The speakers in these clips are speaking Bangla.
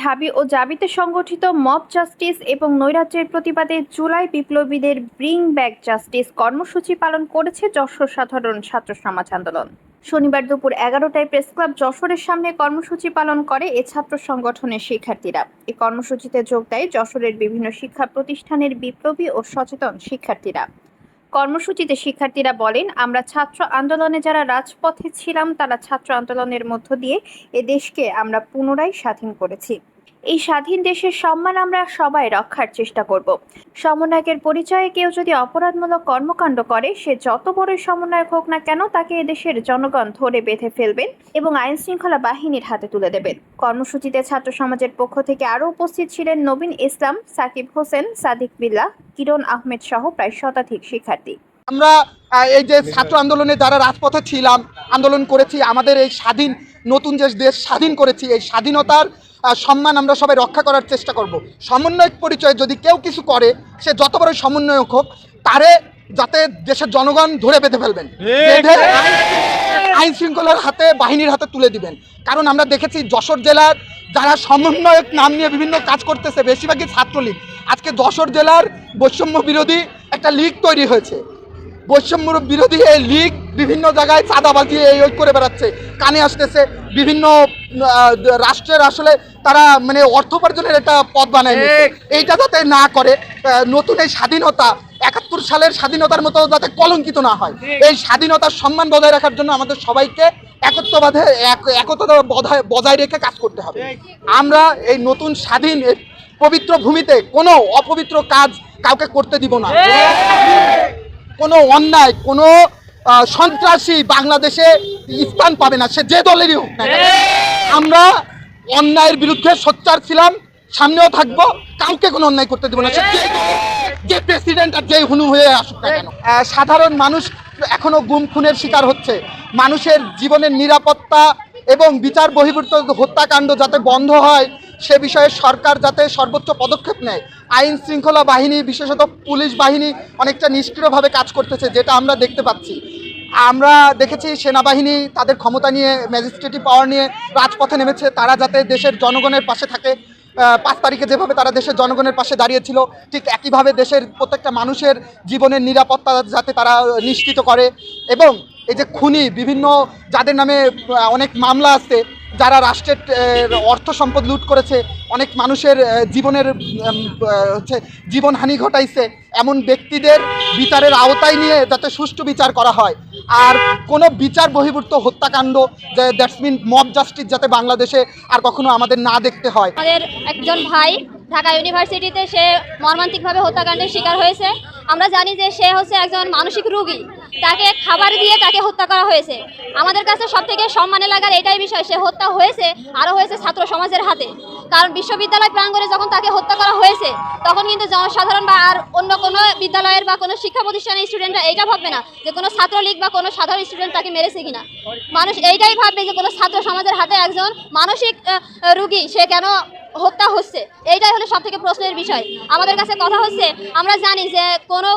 ঢাবি ও জাবিতে সংগঠিত মব জাস্টিস এবং নৈরাজ্যের প্রতিবাদে জুলাই বিপ্লবীদের ব্রিং ব্যাক জাস্টিস কর্মসূচি পালন করেছে যশোর সাধারণ ছাত্র সমাজ আন্দোলন। শনিবার দুপুর এগারোটায় প্রেস ক্লাব যশোরের সামনে কর্মসূচি পালন করে এ ছাত্র সংগঠনের শিক্ষার্থীরা। এই কর্মসূচিতে যোগ দেয় যশোরের বিভিন্ন শিক্ষা প্রতিষ্ঠানের বিপ্লবী ও সচেতন শিক্ষার্থীরা। কর্মসূচিতে শিক্ষার্থীরা বলেন, আমরা ছাত্র আন্দোলনে যারা রাজপথে ছিলাম, তারা ছাত্র আন্দোলনের মধ্য দিয়ে এ দেশকে আমরা পুনরায় স্বাধীন করেছি। এই স্বাধীন দেশের সম্মান আমরা সবাই রক্ষার চেষ্টা করব। সমন্বয়কের পরিচয়ে কেউ যদি অপরাধমূলক কর্মকাণ্ড করে, সে যত বড়ই সমন্বয়ক হোক না কেন তাকে এদেশের জনগণ ধরে বেঁধে ফেলবেন এবং আইন শৃঙ্খলা বাহিনীর হাতে তুলে দেবেন। কর্মসূচিতে ছাত্র সমাজের পক্ষ থেকে আরও উপস্থিত ছিলেন নবীন ইসলাম, সাকিব হোসেন, সাদিক বিল্লাহ, কিরণ আহমেদ সহ প্রায় শতাধিক শিক্ষার্থী। আমরা এই যে ছাত্র আন্দোলনে যারা রাজপথে ছিলাম, আন্দোলন করেছি, আমাদের এই স্বাধীন, নতুন যে দেশ স্বাধীন করেছি, এই স্বাধীনতার সম্মান আমরা সবাই রক্ষা করার চেষ্টা করব। সমন্বয়ক পরিচয় যদি কেউ কিছু করে সে যত বড় সমন্বয়ক হোক তারে যাতে দেশের জনগণ ধরে বেঁধে ফেলবেন। আইন শৃঙ্খলার হাতে বাহিনীর হাতে তুলে দিবেন। কারণ আমরা দেখেছি যশোর জেলার যারা সমন্বয়ক নাম নিয়ে বিভিন্ন কাজ করতেছে বেশিরভাগই ছাত্রলীগ। আজকে যশোর জেলার বৈষম্য বিরোধী একটা লীগ তৈরি হয়েছে। বৈষম্য বিরোধী এই লীগ বিভিন্ন জায়গায় চাঁদা চাঁদাবাজি এই ওই করে বেড়াচ্ছে। কানে আসতেছে বিভিন্ন রাষ্ট্রের আসলে তারা মানে অর্থ উপার্জনের একটা পথ বানায়। এইটা যাতে না করে নতুন এই স্বাধীনতা একাত্তর সালের স্বাধীনতার মতো যাতে কলঙ্কিত না হয়। এই স্বাধীনতার সম্মান বজায় রাখার জন্য আমাদের সবাইকে একত্রবাদে এক- একতা বজায় রেখে কাজ করতে হবে। আমরা এই নতুন স্বাধীন পবিত্র ভূমিতে কোনো অপবিত্র কাজ কাউকে করতে দিব না। কোনো অন্যায় কোনো সন্ত্রাসী বাংলাদেশে স্থান পাবে না সে যে দলেরই হোক না আমরা অন্যায়ের বিরুদ্ধে সোচ্চার ছিলাম সামনেও থাকব কাউকে কোনো অন্যায় করতে দেবো না। সে যে যে প্রেসিডেন্ট আর যে হুনু হয়ে আসুক না কেন। সাধারণ মানুষ এখনও গুম খুনের শিকার হচ্ছে। মানুষের জীবনের নিরাপত্তা এবং বিচার বহির্ভূত হত্যাকাণ্ড যাতে বন্ধ হয় সে বিষয়ে সরকার যাতে সর্বোচ্চ পদক্ষেপ নেয়। আইন শৃঙ্খলা বাহিনী, বিশেষত পুলিশ বাহিনী অনেকটা নিষ্ক্রিয়ভাবে কাজ করতেছে, যেটা আমরা দেখতে পাচ্ছি। আমরা দেখেছি সেনাবাহিনী তাদের ক্ষমতা নিয়ে ম্যাজিস্ট্রেটি পাওয়ার নিয়ে রাজপথে নেমেছে। তারা যাতে দেশের জনগণের পাশে থাকে পাঁচ তারিখে যেভাবে তারা দেশের জনগণের পাশে দাঁড়িয়েছিল, ঠিক একইভাবে দেশের প্রত্যেকটা মানুষের জীবনের নিরাপত্তা যাতে তারা নিশ্চিত করে। এবং এই যে খুনি, বিভিন্ন যাদের নামে অনেক মামলা আছে যারা রাষ্ট্রের অর্থ সম্পদ লুট করেছে, অনেক মানুষের জীবনের হচ্ছে, জীবনহানি ঘটাইছে, এমন ব্যক্তিদের বিচারের আওতায় নিয়ে যাতে সুষ্ঠু বিচার করা হয়। আর কোনো বিচার বহির্ভূত হত্যাকাণ্ড যে, দ্যাটস মিন মব জাস্টিস যাতে বাংলাদেশে আর কখনো আমাদের না দেখতে হয়। আমাদের একজন ভাই ঢাকা ইউনিভার্সিটিতে সে মর্মান্তিকভাবে হত্যাকাণ্ডের শিকার হয়েছে। আমরা জানি যে সে হচ্ছে একজন মানসিক রোগী। তাকে খাবার দিয়ে তাকে হত্যা করা হয়েছে। আমাদের কাছে সব থেকে সম্মানে লাগার এটাই বিষয়, সে হত্যা হয়েছে, আরও হয়েছে ছাত্র সমাজের হাতে। কারণ বিশ্ববিদ্যালয় প্রাঙ্গণে যখন তাকে হত্যা করা হয়েছে, তখন কিন্তু জনসাধারণ বা আর অন্য কোনো বিদ্যালয়ের বা কোনো শিক্ষা প্রতিষ্ঠানের স্টুডেন্টরা এইটা ভাববে না যে কোনো ছাত্রলীগ বা কোনো সাধারণ স্টুডেন্ট তাকে মেরেছে কিনা। মানুষ এইটাই ভাববে যে কোনো ছাত্র সমাজের হাতে একজন মানসিক রুগী, সে কেন হত্যা হচ্ছে? এইটাই হলো সব থেকে প্রশ্নের বিষয়। আমাদের কাছে কথা হচ্ছে, আমরা জানি যে কোনো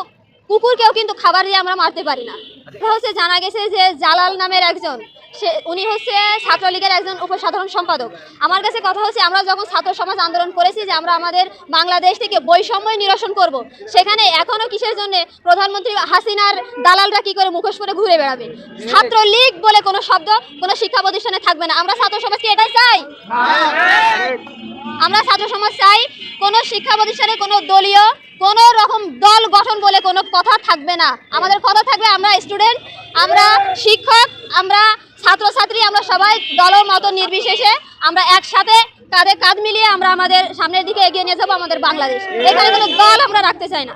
কুকুরকেও কিন্তু খাবার দিয়ে আমরা মারতে পারি না। হচ্ছে জানা গেছে যে জালাল নামের একজন। সে, উনি হচ্ছে ছাত্রলীগের একজন উপসাধারণ সম্পাদক। আমার কাছে কথা হচ্ছে, আমরা যখন ছাত্র সমাজ আন্দোলন করেছি যে আমরা আমাদের বাংলাদেশ থেকে বৈষম্য নিরসন করব, সেখানে এখনও কিসের জন্য প্রধানমন্ত্রী হাসিনার দালালরা কি করে মুখোশ করে ঘুরে বেড়াবে? ছাত্রলীগ বলে কোনো শব্দ, কোনো শিক্ষা প্রতিষ্ঠানে থাকবে না। আমরা ছাত্র সমাজ কি এটাই চাই? আমরা ছাত্র সমাজ চাই কোনো শিক্ষা প্রতিষ্ঠানে কোনো দলীয়, কোনো রকম দল গঠন বলে কোনো কথা থাকবে না। আমাদের কথা থাকবে আমরা স্টুডেন্ট, আমরা শিক্ষক আমরা ছাত্রছাত্রী, আমরা সবাই দলের মতো নির্বিশেষে আমরা একসাথে কাঁধে কাঁধ মিলিয়ে আমরা আমাদের সামনের দিকে এগিয়ে নিয়ে যাব আমাদের বাংলাদেশ। এখানে কোনো দল আমরা রাখতে চাই না।